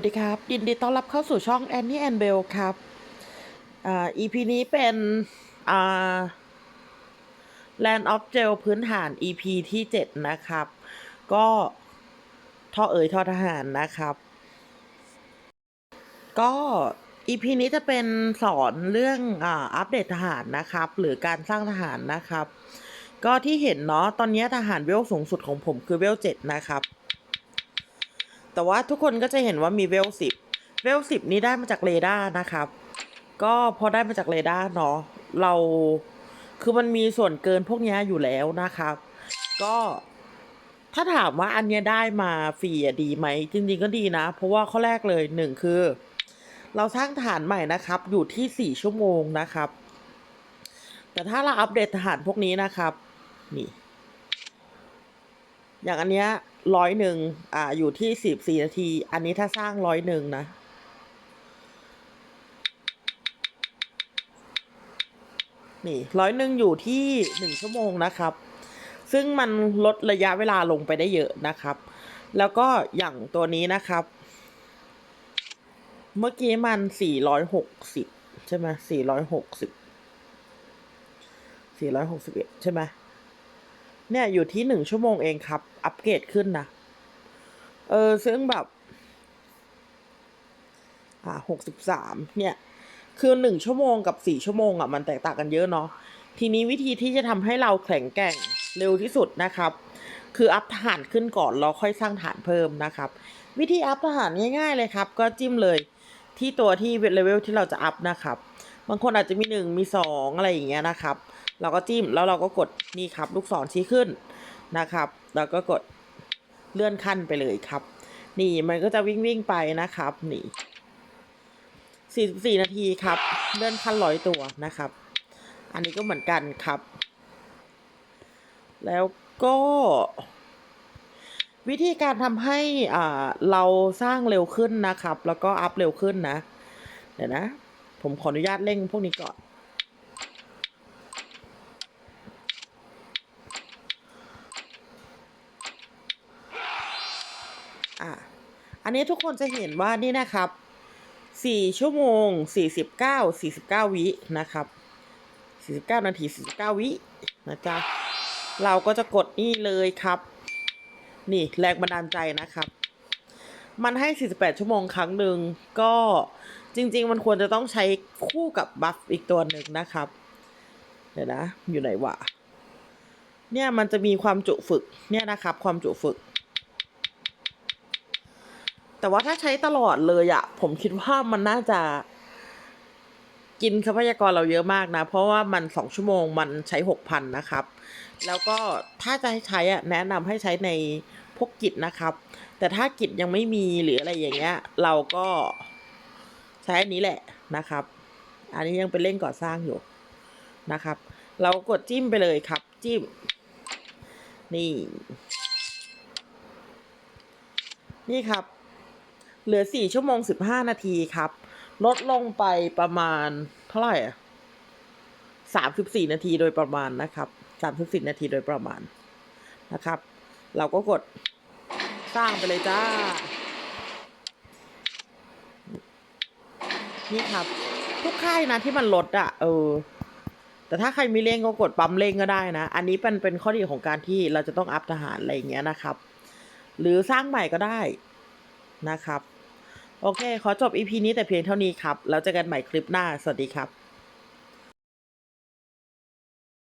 สวัสดีครับยินดีต้อนรับเข้าสู่ช่อง Annie and Bell ครับอ่า EP นี้เป็นอ่า Land of Gel พื้นฐาน EP ที่ 7 นะครับ ก็ท่อเอ๋ยท่อทหารนะครับ ก็ EP นี้จะเป็นสอนเรื่องอ่าอัปเดตทหารนะครับ หรือการสร้างทหารนะครับ ก็ที่เห็นเนาะตอนนี้ทหารเวลสูงสุดของผมคือเวล7นะครับ แต่ว่าทุกคนก็จะเห็นว่ามีเวลสิบเวลสิบนี้ได้มาจากเรดาร์นะครับ ก็พอได้มาจากเรดาร์เนาะเราคือมันมีส่วนเกินพวกนี้อยู่แล้วนะครับ ก็ถ้าถามว่าอันเนี้ยได้มาฟรีอะดีไหมจริงๆก็ดีนะ เพราะว่าข้อแรกเลยหนึ่งคือ เราสร้างฐานใหม่นะครับ อยู่ที่สี่ชั่วโมงนะครับ แต่ถ้าเราอัปเดตฐานพวกนี้นะครับ นี่ อย่างอันเนี้ยร้อยหนึ่งอ่า อยู่ที่สิบสี่นาที อันนี้ถ้าสร้างร้อยหนึ่งนะนี่ร้อยหนึ่งอยู่ที่หนึ่งชั่วโมงนะครับ ซึ่งมันลดระยะเวลาลงไปได้เยอะนะครับ แล้วก็อย่างตัวนี้นะครับ เมื่อกี้มันสี่ร้อยหกสิบใช่ไหมสี่ร้อยหกสิบสี่ร้อยหกสิบเอ็ดใช่ไหม เนี่ยอยู่ที่หนึ่งชั่วโมงเองครับ อัปเกรดขึ้นนะ เออ ซึ่งแบบ อ่าหกสิบสามเนี่ย คือหนึ่งชั่วโมงกับสี่ชั่วโมงอะ มันแตกต่างกันเยอะเนาะ ทีนี้วิธีที่จะทำให้เราแข็งแกร่งเร็วที่สุดนะครับ คืออัพฐานขึ้นก่อนแล้วค่อยสร้างฐานเพิ่มนะครับ วิธีอัพฐานง่ายๆเลยครับ ก็จิ้มเลยที่ตัวที่เลเวลที่เราจะอัพนะครับ บางคนอาจจะมีหนึ่งมีสองอะไรอย่างเงี้ยนะครับ เราก็จิ้มแล้วเราก็กดนี่ครับ ลูกศรชี้ขึ้นนะครับ แล้วก็กดเลื่อนขั้นไปเลยครับ นี่มันก็จะวิ่งวิ่งไปนะครับนี่สี่สี่นาทีครับ เลื่อนขั้นร้อยตัวนะครับ อันนี้ก็เหมือนกันครับ แล้วก็วิธีการทำให้อ่าเราสร้างเร็วขึ้นนะครับ แล้วก็อัพเร็วขึ้นนะ เดี๋ยวนะ ผมขออนุญาตเร่งพวกนี้ก่อน อะอันนี้ทุกคนจะเห็นว่านี่นะครับสี่ชั่วโมงสี่สิบเก้าสี่สิบเก้าวินะครับสี่สิบเก้านาทีสี่สิบเก้าวินะจ๊ะเราก็จะกดนี่เลยครับ นี่แรงบันดาลใจนะครับ มันให้ 48 ชั่วโมงครั้งหนึ่งก็จริง ๆ มันควรจะต้องใช้คู่กับบัฟอีกตัวหนึ่งนะครับ เดี๋ยวนะ อยู่ไหนวะเนี่ยมันจะมีความจุฝึกเนี่ยนะครับ ความจุฝึก แต่ว่าถ้าใช้ตลอดเลยอะผมคิดว่ามันน่าจะ กินทรัพยากรเราเยอะมากนะ เพราะว่ามันสองชั่วโมงมันใช้หกพันนะครับ แล้วก็ถ้าจะให้ใช้อะแนะนำให้ใช้ในพวกกิจนะครับ แต่ถ้ากิจยังไม่มีหรืออะไรอย่างเงี้ย เราก็ใช้อันนี้แหละนะครับ อันนี้ยังเป็นเร่งก่อสร้างอยู่นะครับ เรากดจิ้มไปเลยครับ จิ้ม นี่ นี่ครับ เหลือสี่ชั่วโมงสิบห้านาทีครับ ลดลงไปประมาณเท่าไหร่อะสามสิบสี่นาทีโดยประมาณนะครับสามสิบสี่นาทีโดยประมาณนะครับ เราก็กดสร้างไปเลยจ้า นี่ครับ ทุกค่ายนะที่มันลดอะเออ แต่ถ้าใครมีเร่งก็กดปั๊มเร่งก็ได้นะ อันนี้เป็นเป็นข้อดีของการที่เราจะต้องอัพทหารอะไรอย่างเงี้ยนะครับ หรือสร้างใหม่ก็ได้นะครับ โอเค ขอจบ EP นี้แต่เพียงเท่านี้ครับ แล้วเจอกันใหม่คลิปหน้า สวัสดีครับ